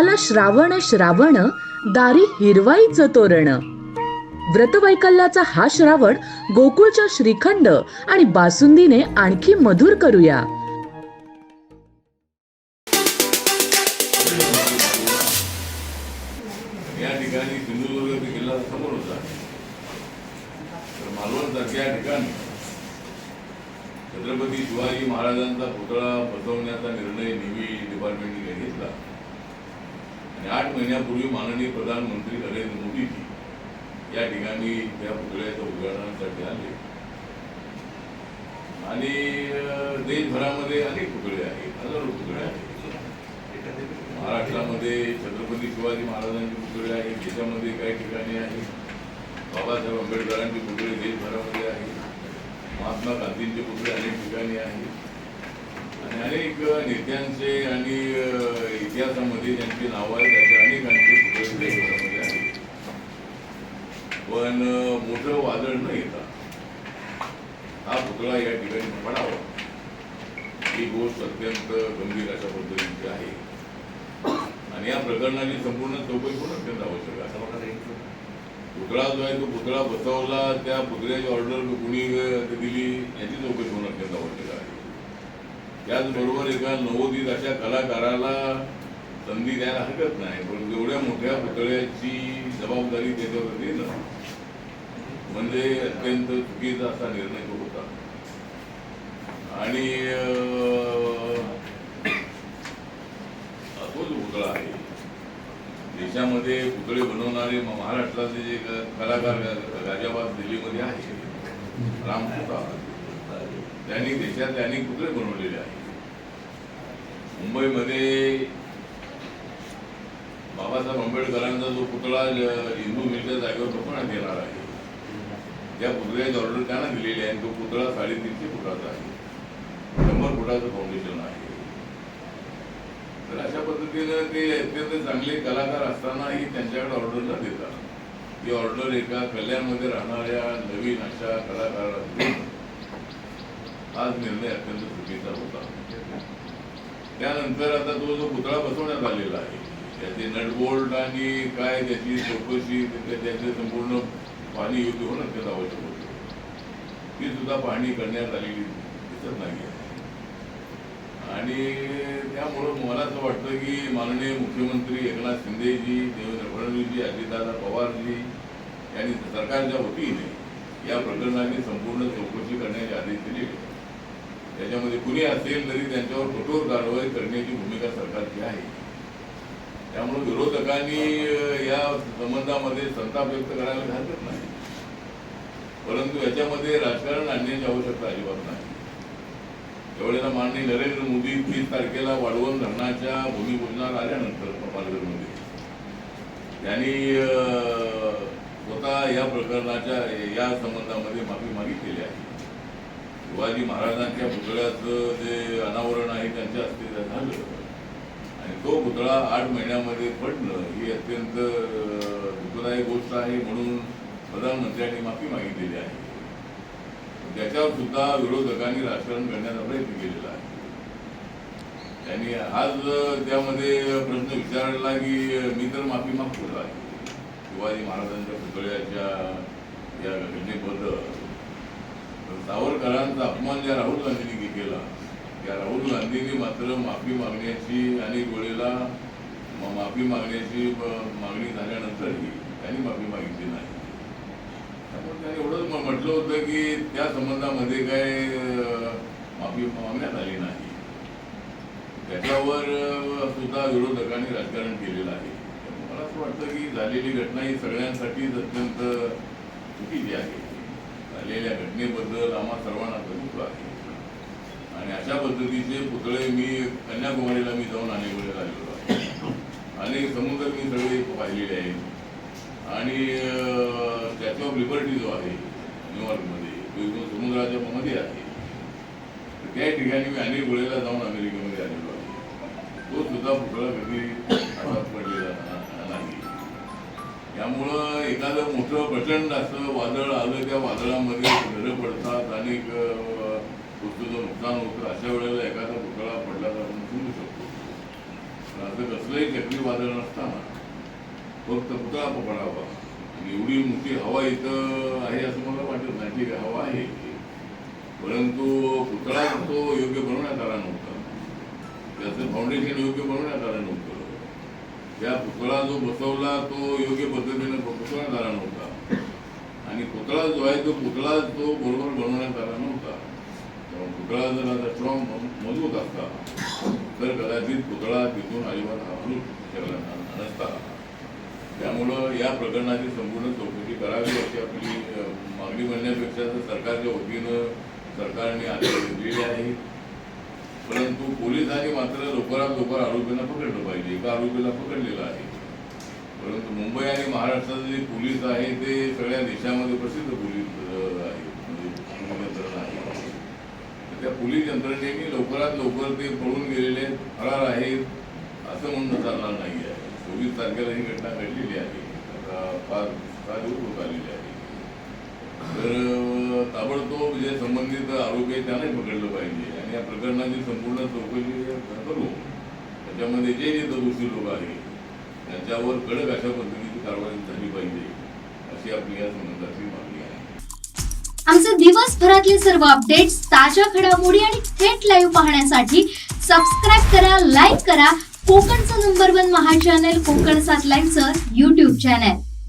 आला श्रावण श्रावण दारी हिरवाईचं तोरण. व्रतवैकल्याचा हा श्रावण गोकुळच्या श्रीखंड आणि बासुंदीने आणखी मधुर करूया. या ठिकाणी सिंधुदुर्ग किल्ला समोर होता. तर मालवण सारख्या ठिकाणी छत्रपती शिवाजी महाराजांचा पुतळा बसवण्याचा निर्णय नेव्ही डिपार्टमेंटने घेतला. आणि आठ महिन्यापूर्वी माननीय प्रधानमंत्री नरेंद्र मोदीजी या ठिकाणी त्या पुतळ्याच्या उद्घाटनासाठी आले. आणि देशभरामध्ये अनेक पुतळे आहेत हजारो पुतळे आहेत. महाराष्ट्रामध्ये छत्रपती शिवाजी महाराजांचे पुतळे आहेत देशामध्ये काही ठिकाणी आहेत. बाबासाहेब आंबेडकरांचे पुतळे देशभरामध्ये आहेत. महात्मा गांधींचे पुतळे अनेक ठिकाणी आहेत. अनेक नेत्यांचे आणि इतिहासामध्ये ज्यांची नावं आहेत त्याचे अनेकांचे पुतळे आहेत. पण मोठं वादळ न येता हा पुतळा या ठिकाणी पडावा. ही गोष्ट अत्यंत गंभीर अशा पद्धतीची आहे. आणि या प्रकरणाची संपूर्ण चौकशी पण अत्यंत आवश्यक आहे. पुतळा जो आहे तो पुतळा बसवला त्या पुतळ्याची ऑर्डर कुणी दिली याची चौकशी पण अत्यंत आवश्यक आहे. त्याचबरोबर एका नवोदित अशा कलाकाराला संधी द्यायला हरकत नाही पण एवढ्या मोठ्या पुतळ्याची जबाबदारी त्याच्यावर देणं म्हणजे अत्यंत चुकीचा असा निर्णय तो होता. आणि अ, जो पुतळा आहे. देशामध्ये पुतळे बनवणारे महाराष्ट्रातले जे कलाकार गाजियाबाद दिल्लीमध्ये आहे रामपुता त्यांनी देशातले अनेक पुतळे बनवलेले आहेत मुंबईमध्ये बाबासाहेब आंबेडकरांचा जो पुतळा हिंदू मिलच्या जागेवर लोकांना येणार आहे. त्या पुतळ्याची ऑर्डर त्यांना दिलेली आहे? आणि तो पुतळा साडेतीनशे फुटाचा आहे. शंभर फुटाचं फाउंडेशन आहे. तर अशा पद्धतीनं ते अत्यंत चांगले कलाकार असतानाही त्यांच्याकडे ऑर्डर न देतात ती ऑर्डर एका कल्याणमध्ये राहणाऱ्या नवीन अशा कलाकारांना आज निर्णय अत्यंत चुकीचा होता. त्यानंतर आता तो जो पुतळा बसवण्यात आलेला आहे त्याचे नटबोल्ट आणि काय त्याची चौकशी त्याचे संपूर्ण पाणी योग्य होणं अत्यंत आवश्यक होतं. ती सुद्धा पाहणी करण्यात आलेली दिसत नाही आणि त्यामुळं मला असं वाटतं की माननीय मुख्यमंत्री एकनाथ शिंदेजी देवेंद्र फडणवीसजी अजितदादा पवारजी यांनी सरकारच्या वतीने या प्रकरणाची संपूर्ण चौकशी करण्याचे आदेश दिले त्याच्यामध्ये कुणी असेल तरी त्यांच्यावर कठोर कारवाई करण्याची भूमिका सरकारची आहे. त्यामुळे विरोधकांनी या संबंधामध्ये संताप व्यक्त करायला हरकत नाही. परंतु याच्यामध्ये राजकारण आणण्याची आवश्यकता अजिबात नाही. त्यावेळेला माननीय नरेंद्र मोदी तीस तारखेला वाढवण धरणाच्या भूमिपूजनावर आल्यानंतर पालघरमध्ये त्यांनी स्वतः या प्रकरणाच्या या संबंधामध्ये माफी मागितलेली आहे. शिवाजी महाराजांच्या पुतळ्याचं जे अनावरण आहे त्यांच्या हस्ते झालं. आणि तो पुतळा आठ महिन्यामध्ये पडणं ही अत्यंत अं, दुःखदायक गोष्ट आहे म्हणून प्रधानमंत्र्यांनी माफी मागितलेली आहे. त्याच्यावर सुद्धा विरोधकांनी राजकारण करण्याचा प्रयत्न केलेला आहे. त्यांनी आज त्यामध्ये प्रश्न विचारला की मी तर माफी मागतो आहे. शिवाजी महाराजांच्या पुतळ्याच्या या घटनेबद्दल तर सावरकरांचा अपमान ज्या राहुल गांधींनी केला त्या राहुल गांधींनी मात्र माफी मागण्याची अनेक वेळेला माफी मागण्याची मागणी झाल्यानंतरही त्यांनी माफी मागितली नाही. त्यामुळे त्यांनी एवढंच म्हटलं होतं की त्या संबंधामध्ये काय माफी मागण्यात आली नाही. त्याच्यावर सुद्धा विरोधकांनी राजकारण केलेलं आहे. मला असं वाटतं की झालेली घटना ही सगळ्यांसाठीच अत्यंत चुकीची आहे. झालेल्या घटनेबद्दल आम्हा सर्वांना दुःख आहे. आणि अशा पद्धतीचे पुतळे मी कन्याकुमारीला मी जाऊन अनेक वेळेला आलेलो आहे. अनेक समुद्र मी सगळे पाहिलेले आहेत. आणि स्टॅच्यू ऑफ लिबर्टी जो आहे न्यूयॉर्कमध्ये तो समुद्राच्या मध्ये आहे त्या ठिकाणी मी अनेक वेळेला जाऊन अमेरिकेमध्ये आलेलो आहे. तो सुद्धा पुतळा कधी त्यामुळं एखादं मोठं प्रचंड असं वादळ आलं त्या वादळामध्ये घरं पडतात अनेक अं, वस्तूचं नुकसान होतं अशा वेळेला एखादा पुतळा पडला तर आपण समजू शकतो. असं कसलंही चक्रीवादळ नसताना फक्त पुतळा पकडावा. आणि एवढी मोठी हवा इथं आहे असं मला वाटत नाही. ठीक आहे हवा आहे. परंतु पुतळा तो योग्य बनवण्यात आला नव्हता. त्याचं फाउंडेशन योग्य बनवण्यात आलं नव्हतं. त्या पुतळा जो बसवला तो योग्य पद्धतीने बसवण्यात आला नव्हता. आणि पुतळा जो आहे तो पुतळा तो बरोबर बनवण्यात आला नव्हता. पुतळा जर आता स्ट्रॉंग मजबूत असता तर कदाचित पुतळा तिथून अजिबात हलू शकला नसता. त्यामुळं या प्रकरणाची संपूर्ण चौकशी करावी अशी आपली मागणी म्हणण्यापेक्षा तर सरकारच्या वतीनं सरकारने आदेश दिलेले आहेत. परंतु पोलिसांनी मात्र लवकरात लवकर आरोपींना पकडलं पाहिजे. एका आरोपीला पकडलेलं आहे. परंतु मुंबई आणि महाराष्ट्राचे जे पोलीस आहे ते सगळ्या देशामध्ये प्रसिद्ध पोलीस म्हणजे आहे त्या पोलीस यंत्रणेने लवकरात लवकर ते पळून गेलेले फरार आहेत असं म्हणणं चालणार नाही आहे. चोवीस तारखेला ही घटना घडलेली आहे. आता फार फार दूर होत आलेली आहे तर ताबडतोब जे संबंधित आरोपी आहेत त्यांनाही पकडलं पाहिजे. आणि या प्रकरणाची संपूर्ण चौकशी करू. त्याच्यामध्ये जे जे दोषी लोक आहेत त्यांच्यावर कडक अशा पद्धतीची कारवाई झाली पाहिजे अशी आपली या संबंधाची मागणी आहे. आमचे दिवसभरातले सर्व अपडेट्स ताज्या घडामोडी आणि थेट लाईव्ह पाहण्यासाठी सबस्क्राईब करा लाईक करा. कोकणचं नंबर वन महा चॅनल कोकण सात लाईनचं युट्यूब चॅनल